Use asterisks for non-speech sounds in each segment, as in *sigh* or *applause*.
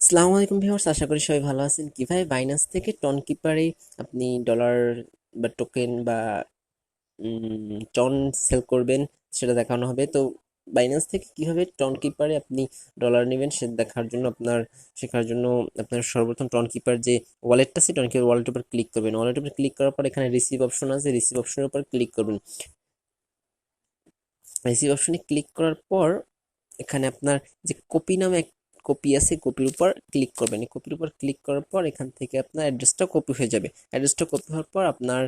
আসসালামু আলাইকুম ভিউয়ার্স, আশা করি সবাই ভালো আছেন। কীভাবে বাইন্যান্স থেকে টন কিপারে আপনি ডলার বা টোকেন বা টন সেল করবেন সেটা দেখানো হবে। তো বাইন্যান্স থেকে কীভাবে টন কিপারে আপনি ডলার নেবেন সেটা দেখার জন্য আপনার, শেখার জন্য আপনার সর্বপ্রথম টন কিপার যে ওয়ালেটটা আছে টন কিপার ওয়ালেটের উপর ক্লিক করবেন। ওয়ালেটের উপর ক্লিক করার পর এখানে রিসিভ অপশন আছে রিসিভ অপশনের উপর ক্লিক করবেন। রিসিভ অপশনে ক্লিক করার পর এখানে আপনার যে কপি নামে কপি আছে কপির উপর ক্লিক করবেন। এই কপির উপর ক্লিক করার পর এখান থেকে আপনার অ্যাড্রেসটা কপি হয়ে যাবে। অ্যাড্রেসটা কপি হওয়ার পর আপনার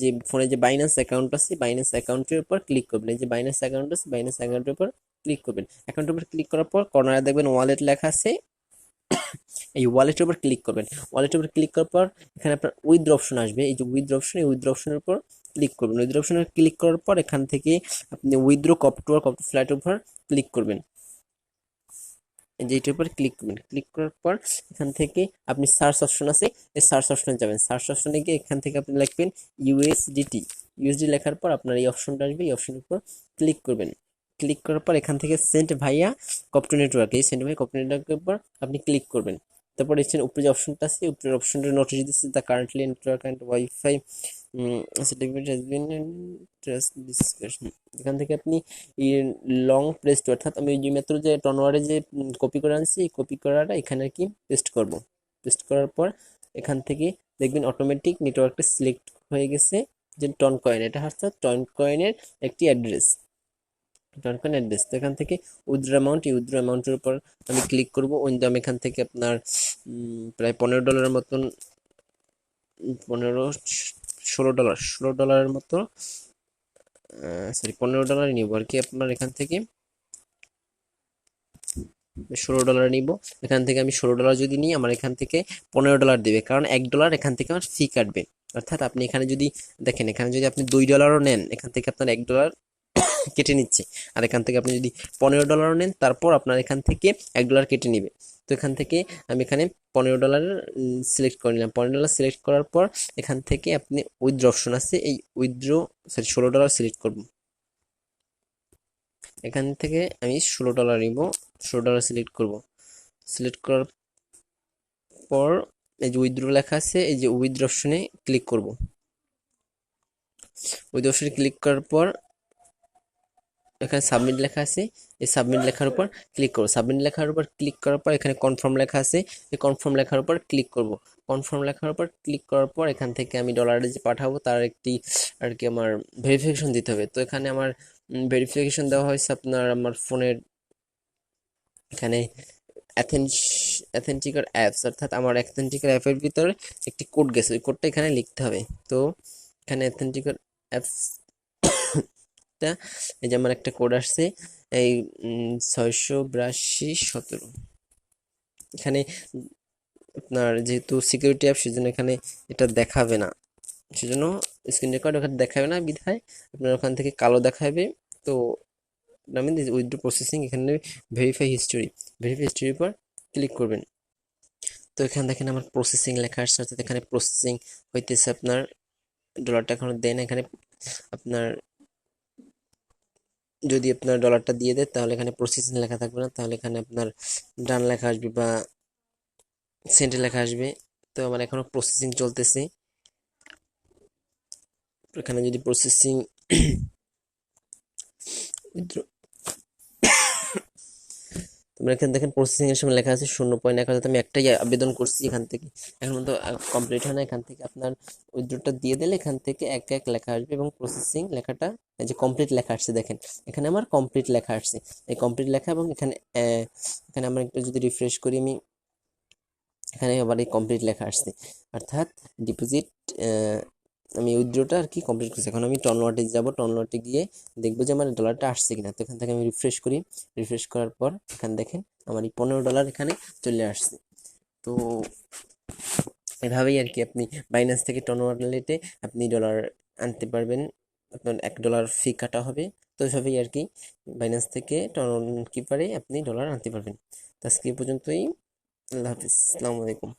যে ফোনে যে বাইন্যান্স অ্যাকাউন্ট আছে বাইন্যান্স অ্যাকাউন্টের উপর ক্লিক করবেন। এই যে বাইন্যান্স অ্যাকাউন্ট আছে বাইন্যান্স অ্যাকাউন্টের উপর ক্লিক করবেন। অ্যাকাউন্টের উপর ক্লিক করার পর কর্নারে দেখবেন ওয়ালেট লেখা আছে। এই ওয়ালেটের উপর ক্লিক করবেন। ওয়ালেটের উপর ক্লিক করার পর এখানে আপনার উইথড্র অপশন আসবে। এই যে উইথড্র অপশন এই উইথড্র অপশনের উপর ক্লিক করবেন। উইথড্র অপশনে ক্লিক করার পর এখান থেকে আপনি উইথড্র কপ টু আর কপ ফ্ল্যাটের উপর ক্লিক করবেন। যে এটার উপর ক্লিক করবেন ক্লিক করার পর এখান থেকে আপনি সার্চ অপশন আছে, এই সার্চ অপশনে যাবেন। সার্চ অপশনে গিয়ে এখান থেকে আপনি লিখবেন ইউএসডিটি ইউএসডি লেখার পর আপনার এই অপশনটা আসবে, এই অপশনের উপর ক্লিক করবেন। ক্লিক করার পর এখান থেকে সেন্ট ভাইয়া কপটু নেটওয়ার্ক এই সেন্ট ভাইয়া কপটু নেটওয়ার্কের উপর আপনি ক্লিক করবেন। তারপর এখানে উপরে যে অপশনটা আছে, উপরের অপশনটা নোটিশ দিচ্ছে the currently network and wifi discussion এখান থেকে আপনি লং প্রেস্ট অর্থাৎ আমি যে মাত্র যে টনওয়ারে যে কপি করে আনছি কপি করাটা এখানে আর কি পেস্ট করব। পেস্ট করার পর এখান থেকে দেখবেন অটোমেটিক নেটওয়ার্কটা সিলেক্ট হয়ে গেছে যে টন কয়েন এটা হচ্ছে টন কয়েনের একটি অ্যাড্রেস টন কয়েন অ্যাড্রেস তো এখান থেকে উইথড্র অ্যামাউন্ট এই উইথড্র অ্যামাউন্টের উপর আমি ক্লিক করব। ওই দাম এখান থেকে আপনার প্রায় পনেরো ডলারের মতন পনেরো ষোলো ডলার, ষোলো ডলারের মতো সরি পনেরো ডলার নিব আর কি আপনার এখান থেকে। ষোলো ডলার নিব। এখান থেকে আমি ষোলো ডলার যদি নিই, আমার এখান থেকে পনেরো ডলার দেবে। কারণ এক ডলার এখান থেকে আমার ফি কাটবে। অর্থাৎ আপনি এখানে যদি, দেখেন, এখানে যদি আপনি দুই ডলারও নেন, এখান থেকে আপনার এক ডলার *coughs* কেটে নিচ্ছে। আর এখান থেকে আপনি যদি পনেরো ডলারও নেন, তারপর আপনার এখান থেকে এক ডলার কেটে নিবে। তো এখান থেকে আমি এখানে পনেরো ডলার সিলেক্ট করে নিলাম। পনেরো ডলার সিলেক্ট করার পর এখান থেকে আপনি উইথড্র অপশন আছে, এই উইথড্র সরি ষোলো ডলার সিলেক্ট করব। এখান থেকে আমি ষোলো ডলার নিব, ষোলো ডলার সিলেক্ট করব। সিলেক্ট করার পর এই যে উইথড্র লেখা আছে, এই যে উইথড্র অপশনে ক্লিক করব। উইথ অপশনে ক্লিক করার পর এখানে সাবমিট লেখা আছে এই সাবমিট লেখার উপর ক্লিক করব। সাবমিট লেখার উপর ক্লিক করার পর এখানে কনফার্ম লেখা আছে। এই কনফার্ম লেখার উপর ক্লিক করব। কনফার্ম লেখার উপর ক্লিক করার পর এখান থেকে আমি ডলারে যে পাঠাবো তার একটি আর কি আমার ভেরিফিকেশন দিতে হবে। তো এখানে আমার ভেরিফিকেশন দেওয়া হয়েছে আপনার আমার ফোনের এখানে অ্যাথেন্টিকার অ্যাপস অর্থাৎ আমার অ্যাথেন্টিকার অ্যাপের ভিতরে একটি কোড গেছে। ওই কোডটা এখানে লিখতে হবে। তো এখানে অ্যাথেন্টিকার অ্যাপস *coughs* এই যে আমার একটা কোড আসছে। এই ছয়শো বিরাশি সতেরো। এখানে আপনার যেহেতু সিকিউরিটি অ্যাপ সেজন্য এখানে এটা দেখাবে না। সেজন্য স্ক্রিন রেকর্ড ওখানে দেখাবে না বিধায় আপনার ওখান থেকে কালো দেখাবে। তো আমি উইথড্র প্রসেসিং এখানে ভেরিফাই হিস্টোরি ভেরিফাই হিস্টোরির পর ক্লিক করবেন। তো এখানে দেখেন আমার প্রসেসিং লেখা আসছে অর্থাৎ এখানে প্রসেসিং হইতেছে আপনার ডলারটা এখনও দেন এখানে আপনার যদি আপনার ডলারটা দিয়ে দেয়, তাহলে এখানে প্রসেসিং লেখা থাকবে না। তাহলে এখানে আপনার ডান লেখা আসবে বা সেন্টে লেখা আসবে। তো আমার এখনও প্রসেসিং চলতেছে। এখানে যদি প্রসেসিং *clears throat* তোমরা এখানে দেখেন প্রসেসিং এর সময় লেখা আছে শূন্য পয়েন্ট এক হাজার। আমি একটাই আবেদন করছি এখান থেকে। এখন তো কমপ্লিট হয় না। এখান থেকে আপনার উইথড্রটা দিয়ে দিলে এখান থেকে এক এক লেখা আসবে এবং প্রসেসিং লেখাটা যে কমপ্লিট লেখা আসছে দেখেন। এখানে আমার কমপ্লিট লেখা আসছে। এই কমপ্লিট লেখা এবং এখানে এখানে আমরা একটু যদি রিফ্রেশ করি আমি, এখানে আবার এই কমপ্লিট লেখা আসছে। অর্থাৎ ডিপোজিট আমি উইথড্রটা আর কি কমপ্লিট করছি। এখন আমি টনওয়ার্টে যাব টনওয়ার্টে গিয়ে দেখব যে আমার ডলারটা আসছে কিনা। তো এখান থেকে আমি রিফ্রেশ করি। রিফ্রেশ করার পর এখান দেখেন আমার এই পনেরো ডলার এখানে চলে আসছে। তো এভাবেই আর কি আপনি বাইন্যান্স থেকে টন ওয়ালেটে আপনি ডলার আনতে পারবেন। আপনার এক ডলার ফি কাটা হবে। তো এভাবেই আর কি বাইন্যান্স থেকে টন কিপারে আপনি ডলার আনতে পারবেন। তো আজকে পর্যন্তই। আল্লাহ হাফিজ। আসসালামু আলাইকুম।